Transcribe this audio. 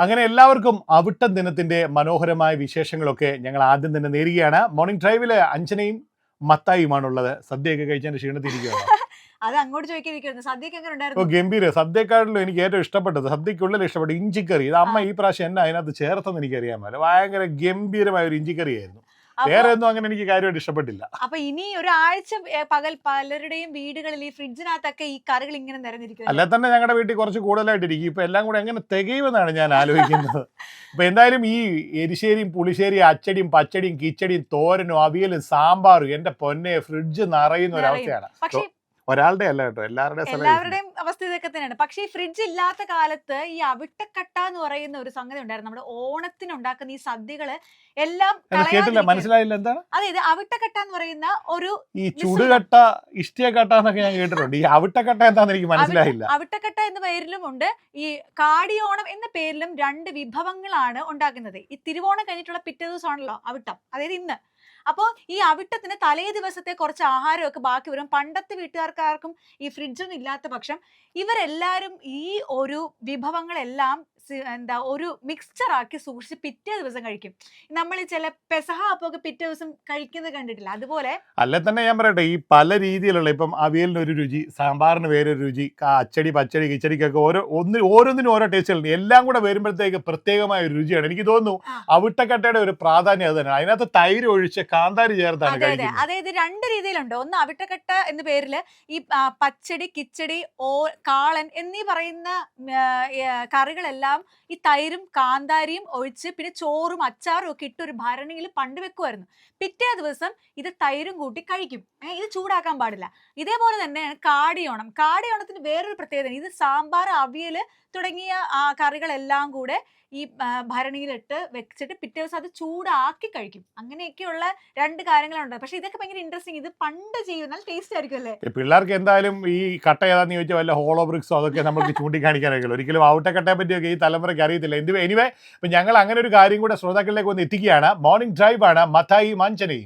അങ്ങനെ എല്ലാവർക്കും അവിട്ടം ദിനത്തിന്റെ മനോഹരമായ വിശേഷങ്ങളൊക്കെ ഞങ്ങൾ ആദ്യം തന്നെ നേരുകയാണ്. മോർണിംഗ് ഡ്രൈവിൽ അഞ്ജനയും മത്തായിയുമാണുള്ളത് സദ്യയൊക്കെ കഴിച്ചതിന്റെ ക്ഷീണത്തിരിക്കുകയാണ് അത് അങ്ങോട്ട് ചോദിക്കാതിരിക്കുന്നു സദ്യക്ക് എങ്ങനെ ഓ ഉണ്ടായിരുന്നു ഗംഭീര. സദ്യക്കാരിലും എനിക്ക് ഏറ്റവും ഇഷ്ടപ്പെട്ടത് സദ്യക്കുള്ളിൽ ഇഷ്ടപ്പെട്ട ഇഞ്ചിക്കറി. ഇത് അമ്മ ഈ പ്രാവശ്യം എന്നെ അതിനകത്ത് ചേർത്തെന്ന് എനിക്ക് അറിയാൻ പറ്റില്ല ഭയങ്കര ഗംഭീരമായ ഒരു ഇഞ്ചിക്കറി ആയിരുന്നു അപ്പൊ- വേറെ ഒന്നും അങ്ങനെ എനിക്ക് കാര്യമായിട്ട് ഇഷ്ടപ്പെട്ടില്ല. അപ്പൊ ഇനി ഒരാഴ്ച പകൽ പലരുടെയും വീടുകളിൽ ഈ ഫ്രിഡ്ജിനകത്തൊക്കെ ഈ കറികൾ ഇങ്ങനെ നിരന്നിരിക്കും അല്ലെ തന്നെ ഞങ്ങളുടെ വീട്ടിൽ കുറച്ച് കൂടുതലായിട്ടിരിക്കും. ഇപ്പൊ എല്ലാം കൂടെ എങ്ങനെ തികയുമെന്നാണ് ഞാൻ ആലോചിക്കുന്നത്. ഇപ്പൊ എന്തായാലും ഈ എരിശ്ശേരിയും പുളിശ്ശേരിയും അച്ചടിയും പച്ചടിയും കിച്ചടിയും തോരനും അവിയലും സാമ്പാറും എന്റെ പൊന്നെ ഫ്രിഡ്ജ് നിറയുന്ന ഒരവസ്ഥയാണ്. പക്ഷെ ഒരാളുടെ അല്ല കേട്ടോ എല്ലാവരുടെയും എല്ലാവരുടെയും അവസ്ഥ ഇതൊക്കെ തന്നെയാണ്. പക്ഷേ ഈ ഫ്രിഡ്ജ് ഇല്ലാത്ത കാലത്ത് ഈ അവിട്ടക്കട്ട എന്ന് പറയുന്ന ഒരു സംഗതി ഉണ്ടായിരുന്നു. നമ്മുടെ ഓണത്തിന് ഉണ്ടാക്കുന്ന ഈ സദ്യകൾ എല്ലാം കേട്ടില്ല മനസ്സിലായില്ല എന്താണ്? അതായത് അവിട്ടക്കട്ട എന്ന് പറയുന്ന ഒരു ഈ ചുടുകട്ട ഇഷ്ടിയക്കട്ട എന്നൊക്കെ ഞാൻ കേട്ടിട്ടുണ്ട്. ഈ അവിട്ടക്കട്ട എന്താന്ന് എനിക്ക് മനസ്സിലായില്ല. അവിട്ടക്കട്ട എന്ന പേരിലും ഉണ്ട്. ഈ കാടിയോണം എന്ന പേരിലും രണ്ട് വിഭവങ്ങളാണ് ഉണ്ടാക്കുന്നത്. ഈ തിരുവോണം കഴിഞ്ഞിട്ടുള്ള പിറ്റേ ദിവസമാണല്ലോ അവിട്ടം. അതായത് ഇന്ന്. അപ്പോൾ ഈ അവിട്ടത്തിന് തലേ ദിവസത്തെ കുറച്ച് ആഹാരമൊക്കെ ബാക്കി വരും. പണ്ടത്തെ വീട്ടുകാർക്കാർക്കും ഈ ഫ്രിഡ്ജൊന്നും ഇല്ലാത്ത പക്ഷം ഇവരെല്ലാവരും ഈ ഒരു വിഭവങ്ങളെല്ലാം എന്താ ഒരു മിക്സ്ചർ ആക്കി സൂക്ഷിച്ച് പിറ്റേ ദിവസം കഴിക്കും. നമ്മൾ ചില പെസഹ അപ്പൊക്കെ പിറ്റേ ദിവസം കഴിക്കുന്നത് കണ്ടിട്ടില്ല. അതുപോലെ അല്ല തന്നെ ഞാൻ പറയട്ടെ ഈ പല രീതിയിലുള്ള ഇപ്പം അവിയലിന് ഒരു രുചി സാമ്പാറിന് വേറൊരു രുചി അച്ചടി പച്ചടി കിച്ചടിക്കൊക്കെ ഓരോ ഒന്ന് ഓരോന്നിനും ഓരോ ടേസ്റ്റുകളുണ്ട് എല്ലാം കൂടെ വരുമ്പോഴത്തേക്ക് പ്രത്യേകമായ ഒരു രുചിയാണ്. എനിക്ക് തോന്നുന്നു. അവിട്ടക്കട്ടയുടെ ഒരു പ്രാധാന്യം അത് തന്നെയാണ്. അതിനകത്ത് തൈര് ഒഴിച്ച് കാന്താരി ചേർത്താണ് അതെ അതെ. അതായത് രണ്ട് രീതിയിലുണ്ട്. ഒന്ന് അവിട്ടക്കെട്ട എന്ന പേരിൽ ഈ പച്ചടി കിച്ചടി ഓ കാളൻ എന്നീ പറയുന്ന കറികളെല്ലാം ഈ തൈരും കാന്താരിയും ഒഴിച്ച് പിന്നെ ചോറും അച്ചാറും ഒക്കെ ഇട്ട് ഒരു ഭരണിയിൽ പണ്ട് വെക്കുമായിരുന്നു പിറ്റേ ദിവസം ഇത് തൈരും കൂട്ടി കഴിക്കും. ഇത് ചൂടാക്കാൻ പാടില്ല. ഇതേപോലെ തന്നെയാണ് കാടിയോണം. കാടിയോണത്തിന് വേറൊരു പ്രത്യേകത ഇത് സാമ്പാർ അവിയൽ തുടങ്ങിയ ആ കറികളെല്ലാം കൂടെ ഈ ഭരണിയിലിട്ട് വെച്ചിട്ട് പിറ്റേ ദിവസം അത് ചൂടാക്കി കഴിക്കും. അങ്ങനെയൊക്കെയുള്ള രണ്ട് കാര്യങ്ങളുണ്ട്. പക്ഷെ ഇതൊക്കെ ഭയങ്കര ഇൻട്രസ്റ്റിംഗ് ഇത് പണ്ട് ചെയ്യുന്നാൽ ടേസ്റ്റ് ആയിരിക്കും അല്ലേ? പിള്ളേർക്ക് എന്തായാലും ഈ കട്ട ഏതാന്ന് ചോദിച്ചാൽ വല്ല ഹോളോ ബ്രിക്സോ അതൊക്കെ നമുക്ക് ചൂണ്ടിക്കാണിക്കാനൊക്കെ ഒരിക്കലും ഔട്ടക്കട്ടയെ പറ്റിയൊക്കെ ഈ തലമുറയ്ക്ക് അറിയത്തില്ല. എന്ത് എനിവേ ഞങ്ങൾ അങ്ങനെ ഒരു കാര്യം കൂടെ ശ്രോതാക്കളിലേക്ക് ഒന്ന് എത്തിക്കുകയാണ്. മോർണിംഗ് ഡ്രൈവ് ആണ്. മത്തായി മാഞ്ചനയും